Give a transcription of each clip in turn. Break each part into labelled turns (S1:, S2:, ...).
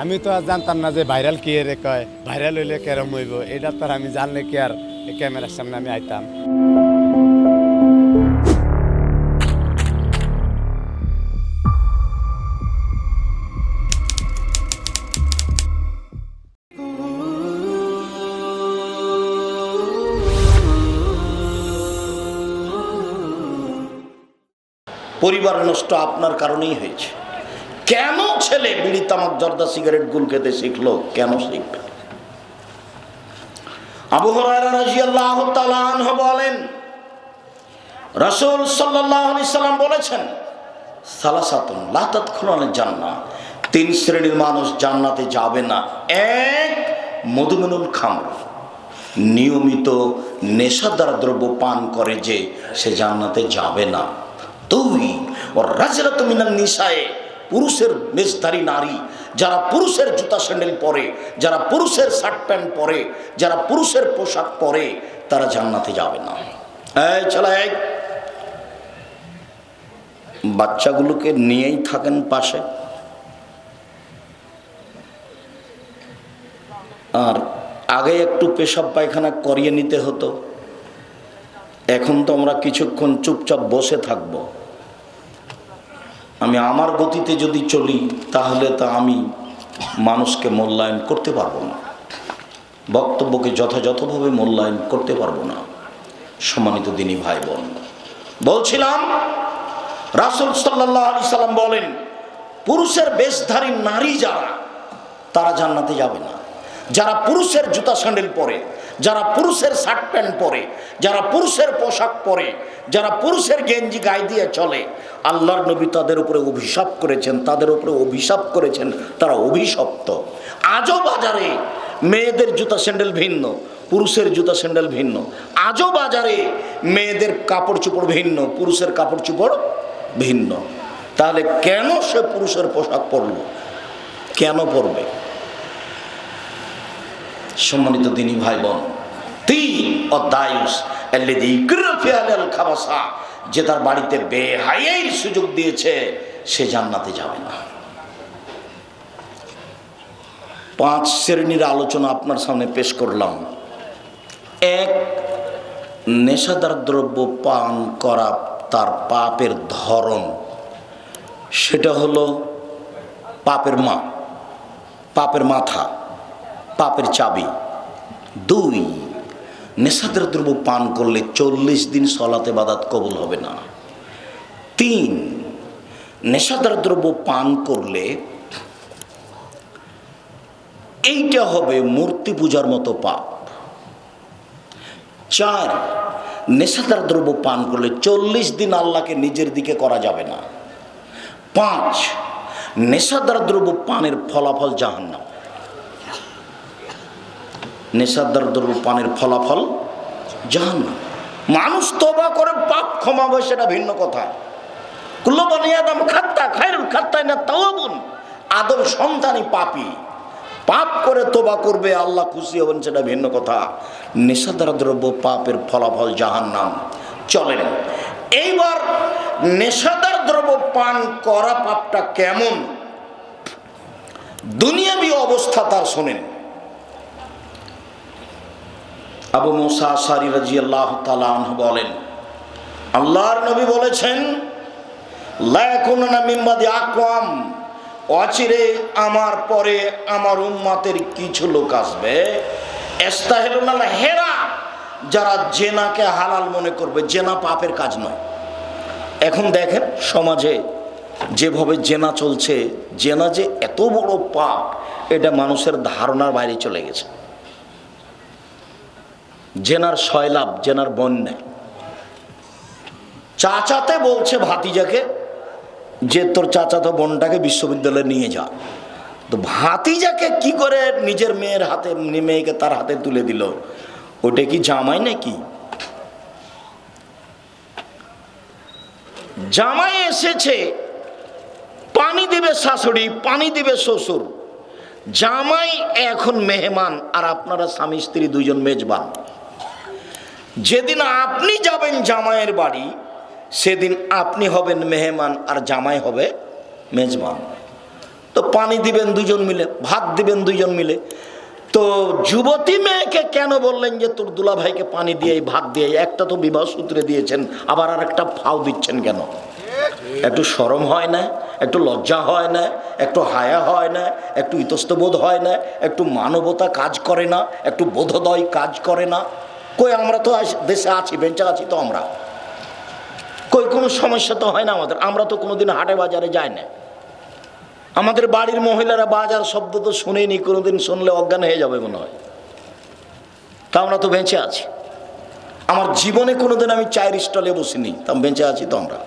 S1: আমি তো জানতাম না যে ভাইরাল কি রে কয়। ভাইরাল হইলে কেরম হইব? এটা তো আমি জানলে কি আর ক্যামেরার সামনে আমি আইতাম?
S2: পরিবার নষ্ট আপনার কারণেই হয়েছে। কেন ছেলে বিড়ি তামাক, জর্দা সিগারেট, গুল খেতে শিখলো? কেন শিখবে? আবু তাআলা আনহু বলেন, রাসূল আলাইহি সাল্লাম বলেছেন, সালাসাতুন লা তাদখুলুল জান্নাহ তিন শ্রেণির মানুষ জান্নাতে যাবে না। এক মধুমেনুল খামর। নিয়মিত নেশাদার দ্রব্য পান করে যে সে জান্নাতে যাবে না। দুই ও রাজরাত মিনান নিশায়ে পুরুষের মেজদারি নারী, যারা পুরুষের জুতা স্যান্ডেল পরে, যারা পুরুষের শার্ট প্যান্ট পরে, যারা পুরুষের পোশাক পরে, তারা জান্নাতে যাবে না। এই বাচ্চাগুলোকে নিয়েই থাকেন পাশে। আর আগে একটু পেশাব পায়খানা করিয়ে নিতে হতো। এখন তো আমরা কিছুক্ষণ চুপচাপ বসে থাকব। আমি আমার গতিতে যদি চলি, তাহলে তা আমি মানুষকে মূল্যায়ন করতে পারব না। বক্তব্যকে যথাযথভাবে মূল্যায়ন করতে পারব না। সম্মানিত দিনী ভাই বোন বলছিলাম, রাসুল সাল্লাহ সাল্লাম বলেন, পুরুষের বেশধারী নারী যারা, তারা জান্নাতে যাবে না। যারা পুরুষের জুতা স্যান্ডেল পরে যারা পুরুষের শার্ট প্যান্ট পরে, যারা পুরুষের পোশাক পরে, যারা পুরুষের গেঞ্জি গায়ে দিয়ে চলে, আল্লাহর নবী তাদের উপরে অভিশাপ করেছেন, তাদের উপরে অভিশাপ করেছেন, তারা অভিশপ্ত। আজও বাজারে মেয়েদের জুতা স্যান্ডেল ভিন্ন, পুরুষের জুতা স্যান্ডেল ভিন্ন। আজও বাজারে মেয়েদের কাপড় চোপড় ভিন্ন, পুরুষের কাপড় চোপড় ভিন্ন। তাহলে কেন সে পুরুষের পোশাক পরল? কেন পরবে? সম্মানিত দিনী ভাই বোন তিন যে তার বাড়িতে বেহাইয়ের সুযোগ দিয়েছে, সে জান্নাতে যাবে না। পাঁচ শ্রেণির আলোচনা আপনার সামনে পেশ করলাম। এক, নেশাদার দ্রব্য পান করা তার পাপের ধরন। সেটা হলো পাপের মা, পাপের মাথা, পাপের চাবি। দুই নেশাদার দ্রব্য পান করলে চল্লিশ দিন সলাতে বাদাত কবুল হবে না। তিন, নেশাদার দ্রব্য পান করলে এইটা হবে মূর্তি পূজার মতো পাপ। চার, নেশাদার দ্রব্য পান করলে চল্লিশ দিন আল্লাহকে নিজের দিকে করা যাবে না। পাঁচ, নেশাদার দ্রব্য পানের ফলাফল জাহান্নাম। নেশাদার দ্রব্য পানের ফলাফল জাহান্নাম। মানুষ তবা করে, পাপ ক্ষমাবে সেটা ভিন্ন কথা। কুল্লবানি আদম খাত্তা খায়রুল না তাওয়াবুন। আদম সন্তানই পাপী। পাপ করে তোবা করবে, আল্লাহ খুশি হবেন, সেটা ভিন্ন কথা। নেশাদার দ্রব্য পাপের ফলাফল জাহান্নাম। চলেন, এইবার নেশাদার দ্রব্য পান করা পাপটা কেমন? দুনিয়াবি অবস্থা তার, শোনেন। আবু মুসা সারি রাজি আল্লাহ তালাহ বলেন, আল্লাহর নবী বলেছেন মিম্বাদি অচিরে আমার পরে আমার উম্মাতের কিছু লোক আসবে হেরা যারা জেনাকে হালাল মনে করবে, জেনা পাপের কাজ নয়। এখন দেখেন সমাজে যেভাবে জেনা চলছে, জেনা যে এত বড় পাপ, এটা মানুষের ধারণার বাইরে চলে গেছে। জেনার শয়লাভ জেনার বন্যা। চাচাতে বলছে ভাতিজাকে যে তোর চাচাতো বোনটাকে বিশ্ববিদ্যালয়ে নিয়ে যা। তো ভাতিজাকে কি করে নিজের মেয়ের হাতে মেয়েকে তার হাতে তুলে দিল? ওটা কি জামাই নাকি? জামাই এসেছে, পানি দিবে শাশুড়ি, পানি দিবে শ্বশুর। জামাই এখন মেহমান, আর আপনারা স্বামী, স্ত্রী দুজন মেজবান। যেদিন আপনি যাবেন জামাইয়ের বাড়ি, সেদিন আপনি হবেন মেহমান আর জামাই হবে মেজবান। তো পানি দিবেন দুজন মিলে, ভাত দিবেন দুজন মিলে। তো যুবতী মেয়েকে কেন বললেন যে, তোর দুলা ভাইকে পানি দিয়ে ভাত দিয়ে একটা তো বিবাহ সূত্রে দিয়েছেন, আবার আর একটা ফাও দিচ্ছেন কেন? একটু সরম হয় না, একটু লজ্জা হয় না, একটু হায়া হয় না, একটু ইতস্তবোধ হয় না, একটু মানবতা কাজ করে না, একটু বোধোদয় কাজ করে না। কই আমরা তো দেশে আছি বেঞ্চে আছি তো আমরা? কই কোনো সমস্যা তো হয় না আমাদের, আমরা তো কোনোদিন হাটে বাজারে যাই না। আমাদের বাড়ির মহিলারা বাজার শব্দ তো শুনেনি কোনোদিন শুনলে অজ্ঞান হয়ে যাবে মনে হয়। তা আমরা তো বেঁচে আছি। আমার জীবনে কোনোদিন আমি চায়ের স্টলে বসিনি, তা বেঁচে আছি তো আমরা।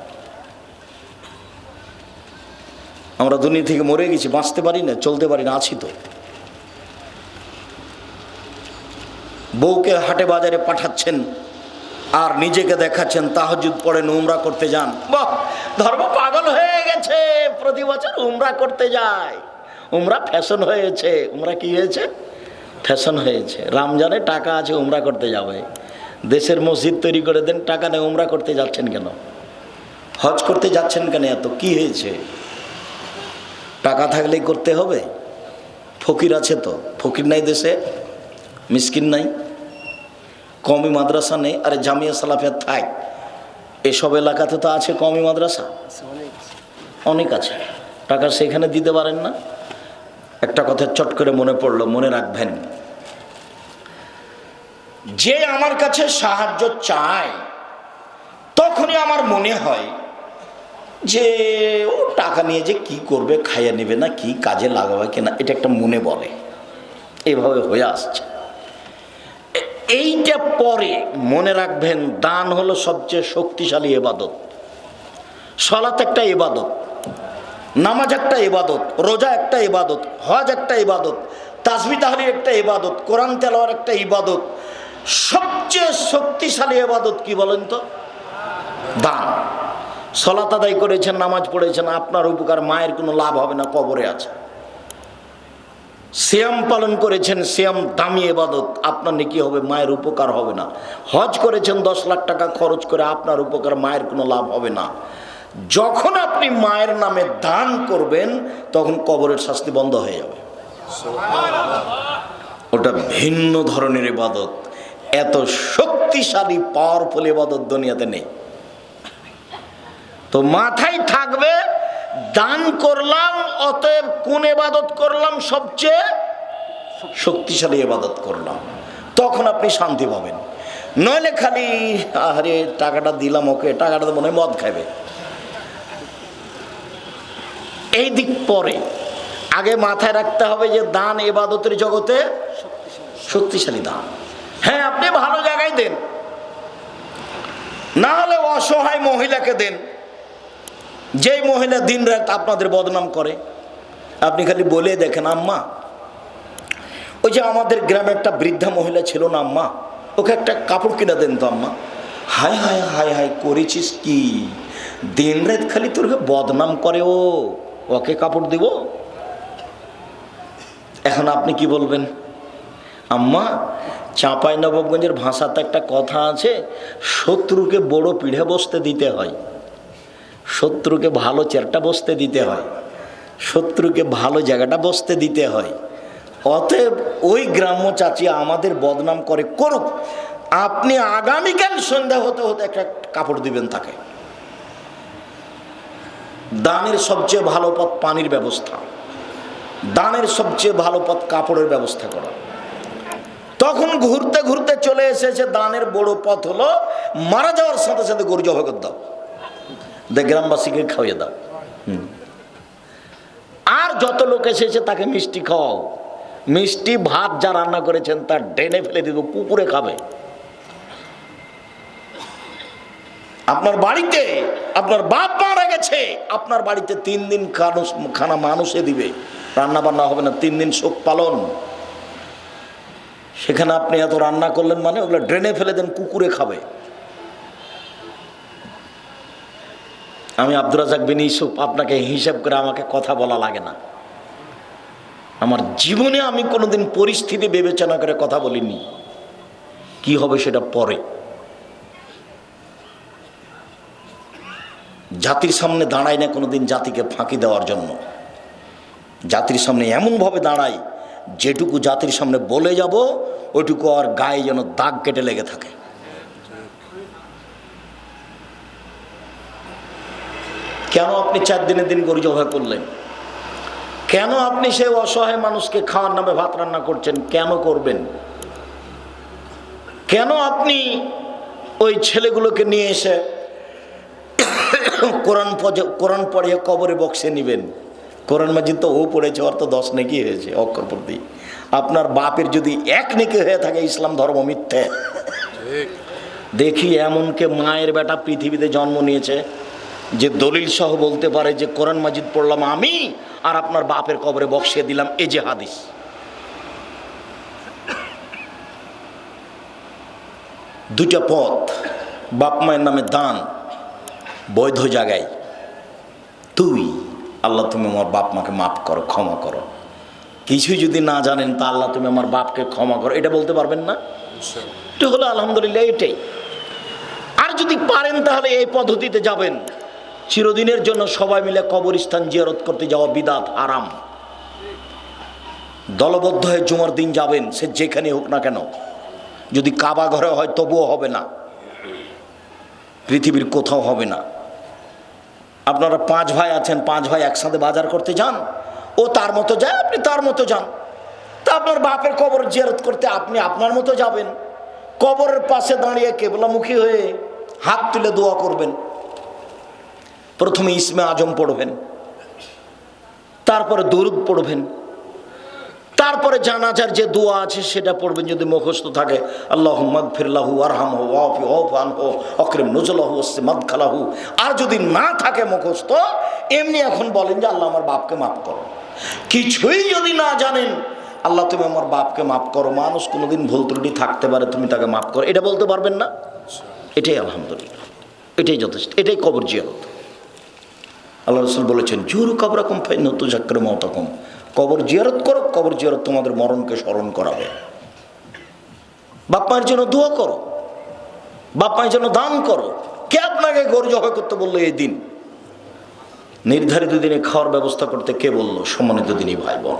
S2: আমরা দুনিয়া থেকে মরে গেছি, বাঁচতে পারি না, চলতে পারি না, আছি তো। বউকে হাটে বাজারে পাঠাচ্ছেন আর নিজেকে দেখাচ্ছেন তাহাজুদ পড়েন, উমরা করতে যান। বাহ! ধর্ম পাগল হয়ে গেছে, প্রতি বছর উমরা করতে যায়। উমরা ফ্যাশন হয়েছে। উমরা কি হয়েছে? ফ্যাশন হয়েছে। রামজানে টাকা আছে, উমরা করতে যাবে। দেশের মসজিদ তৈরি করে দেন, টাকা নেই, উমরা করতে যাচ্ছেন কেন? হজ করতে যাচ্ছেন কেন এত? কি হয়েছে? টাকা থাকলেই করতে হবে? ফকির আছে তো? ফকির নাই দেশে? মিসকিন নাই? কমি মাদ্রাসা নেই, আরে জামিয়া সালাফিয়া থাই এসব এলাকাতে তো আছে কমি মাদ্রাসা। অনেক আছে। টাকা সেখানে দিতে পারেন না। একটা কথা চট করে মনে পড়ল, মনে রাখবেন। যে আমার কাছে সাহায্য চায়, তখনই আমার মনে হয় যে ও টাকা নিয়ে যে কি করবে, খাইয়ে নেবে না, কি কাজে লাগাবে কিনা, এটা একটা মনে বলে। এভাবে হয়ে আসছে। এইটা পরে মনে রাখবেন, দান হলো সবচেয়ে শক্তিশালী এবাদত সলাত একটা এবাদত নামাজ একটা ইবাদত, রোজা একটা ইবাদত, হজ একটা ইবাদত, তাসবি তাহলি একটা ইবাদত, কোরআন তেলাওয়ার একটা ইবাদত, সবচেয়ে শক্তিশালী এবাদত কি বলেন তো? দান। সলাত আদায় করেছেন, নামাজ পড়েছেন, আপনার উপকার, মায়ের কোনো লাভ হবে না, কবরে আছে। শ্যাম পালন করেছেন শ্যাম দামি এবাদত, আপনার নাকি হবে, মায়ের উপকার হবে না। হজ করেছেন, দশ লাখ টাকা খরচ করে আপনার উপকার, মায়ের কোনো লাভ হবে না। যখন আপনি মায়ের নামে দান করবেন, তখন কবরের শাস্তি বন্ধ হয়ে যাবে। ওটা ভিন্ন ধরনের ইবাদত এত শক্তিশালী পাওয়ারফুল ইবাদত দুনিয়াতে নেই। তো মাথায় থাকবে দান করলাম, অতএব কোন এবাদত করলাম সবচেয়ে? শক্তিশালী এবাদত করলাম। তখন আপনি শান্তি পাবেন। নইলে খালি আরে টাকাটা দিলাম ওকে, টাকাটা মনে হয় মদ খাবে এই দিক পরে আগে মাথায় রাখতে হবে যে দান এবাদতের জগতে শক্তিশালী দান। হ্যাঁ আপনি ভালো জায়গায় দেন। না হলে অসহায় মহিলাকে দেন। যেই মহিলা দিন রাত আপনাদের বদনাম করে, আপনি খালি বলে দেখেন, আম্মা, ওই যে আমাদের গ্রামে একটা বৃদ্ধা মহিলা ছিল না, আম্মা, ওকে একটা কাপড় কিনে দেন তো, আম্মা। হায় হায় হায় হায়, করেছিস কি? দিন রাত খালি তোরকে বদনাম করে, ও, ওকে কাপড় দিব? এখন আপনি কি বলবেন? আম্মা চাঁপাই নবাবগঞ্জের ভাষাতে একটা কথা আছে, শত্রুকে বড় পিঠে বসতে দিতে হয়। শত্রুকে ভালো চেয়ারটা বসতে দিতে হয়, শত্রুকে ভালো জায়গাটা বসতে দিতে হয়। অতএব ওই গ্রাম্য চাচি আমাদের বদনাম করে, করুক। আপনি আগামীকাল সন্ধ্যা হতে হতে একটা কাপড় দিবেন তাকে। দানের সবচেয়ে ভালো পথ পানির ব্যবস্থা। দানের সবচেয়ে ভালো পথ কাপড়ের ব্যবস্থা করা। তখন ঘুরতে ঘুরতে চলে এসেছে, দানের বড় পথ হলো, মারা যাওয়ার সাথে সাথে গরু করে দাও। গ্রামবাসীকে খাওয়িয়ে দাও। আর যত লোক এসেছে তাকে মিষ্টি খাওয়াও। মিষ্টি ভাত যা রান্না করেছেন তার ডেনে ফেলে দিব কুকুরে খাবে। আপনার বাড়িতে আপনার বাপ মারা গেছে, আপনার বাড়িতে তিন দিন খানা মানুষে দিবে। রান্না বান্না হবে না, তিন দিন শোক পালন। সেখানে আপনি এত রান্না করলেন মানে ওগুলো ড্রেনে ফেলে দেন কুকুরে খাবে। আমি আব্দুর রাজাক বিন ইসুফ আপনাকে হিসাব করে আমাকে কথা বলা লাগে না। আমার জীবনে আমি কোনোদিন পরিস্থিতি বিবেচনা করে কথা বলিনি। কি হবে সেটা পরে। জাতির সামনে দাঁড়াই না কোনোদিন জাতিকে ফাঁকি দেওয়ার জন্য। জাতির সামনে এমনভাবে দাঁড়াই যেটুকু জাতির সামনে বলে যাব, ওইটুকু আর গায়ে যেন দাগ কেটে লেগে থাকে। কেন আপনি চার দিনের দিন গরু জবাই করলেন? কেন আপনি সেই অসহায় মানুষকে খাওয়ার নামে ভাত রান্না করছেন? কেন করবেন? কেন আপনি ওই ছেলেগুলোকে নিয়ে এসে কোরআন কোরআন পড়িয়ে কবরে বক্সে নেবেন? কোরআন মাজিদ তো ও পড়েছে অর্থ দশ নেকি হয়েছে অক্ষর প্রতি। আপনার বাপের যদি এক নেকি হয়ে থাকে ইসলাম ধর্ম মিথ্যে। দেখি এমনকে মায়ের বেটা পৃথিবীতে জন্ম নিয়েছে যে দলিল সহ বলতে পারে যে কোরআন মাজিদ পড়লাম আমি, আর আপনার বাপের কবরে বক্সিয়ে দিলাম এই যে হাদিস। দুটা পথ, বাপ মায়ের নামে দান, বৈধ জায়গায়। তুই আল্লাহ তুমি আমার বাপ মাকে মাফ করো, ক্ষমা করো। কিছুই যদি না জানেন তা আল্লাহ তুমি আমার বাপকে ক্ষমা করো, এটা বলতে পারবেন না? এটা হলো আলহামদুলিল্লাহ এটাই। আর যদি পারেন তাহলে এই পদ্ধতিতে যাবেন। চিরদিনের জন্য সবাই মিলে কবরস্থান জিয়ারত করতে যাওয়া বিদাত আরাম দলবদ্ধ হয়ে জুমার দিন যাবেন, সে যেখানে হোক না কেন। যদি কাবা ঘরে হয় তবুও হবে না। পৃথিবীর কোথাও হবে না। আপনারা পাঁচ ভাই আছেন, পাঁচ ভাই একসাথে বাজার করতে যান। ও তার মতো যায়, আপনি তার মতো যান। তা আপনার বাপের কবর জিয়ারত করতে আপনি আপনার মতো যাবেন। কবরের পাশে দাঁড়িয়ে কেবলামুখী হয়ে হাত তুলে দোয়া করবেন। প্রথমে ইসমে আজম পড়বেন, তারপরে দরুদ পড়বেন, তারপরে জানাজার যে দোয়া আছে সেটা পড়বেন যদি মুখস্থ থাকে আল্লাহ আরহাম অক্রিম আর যদি না থাকে মুখস্থ, এমনি এখন বলেন যে আল্লাহ আমার বাপকে মাফ করো। কিছুই যদি না জানেন, আল্লাহ তুমি আমার বাপকে মাফ করো, মানুষ কোনোদিন ভুল ত্রুটি থাকতে পারে, তুমি তাকে মাফ করো। এটা বলতে পারবেন না? এটাই আলহামদুলিল্লাহ। এটাই যথেষ্ট। এটাই কবর জিয়ারত। আল্লাহ রসুল বলেছেন, জুরু কবরকম ফাইন তো চাক্র মতকম কবর জিয়ারত করো, কবর জিয়ারত তোমাদের মরণকে স্মরণ করাবে। বাপ্পার জন্য দোয়া করো বাপ্পার জন্য দান করো। কে আপনাকে গরু জবাই করতে বলল এই দিন? নির্ধারিত দিনে খাওয়ার ব্যবস্থা করতে কে বলল? সম্মানিত দিনই ভাই বোন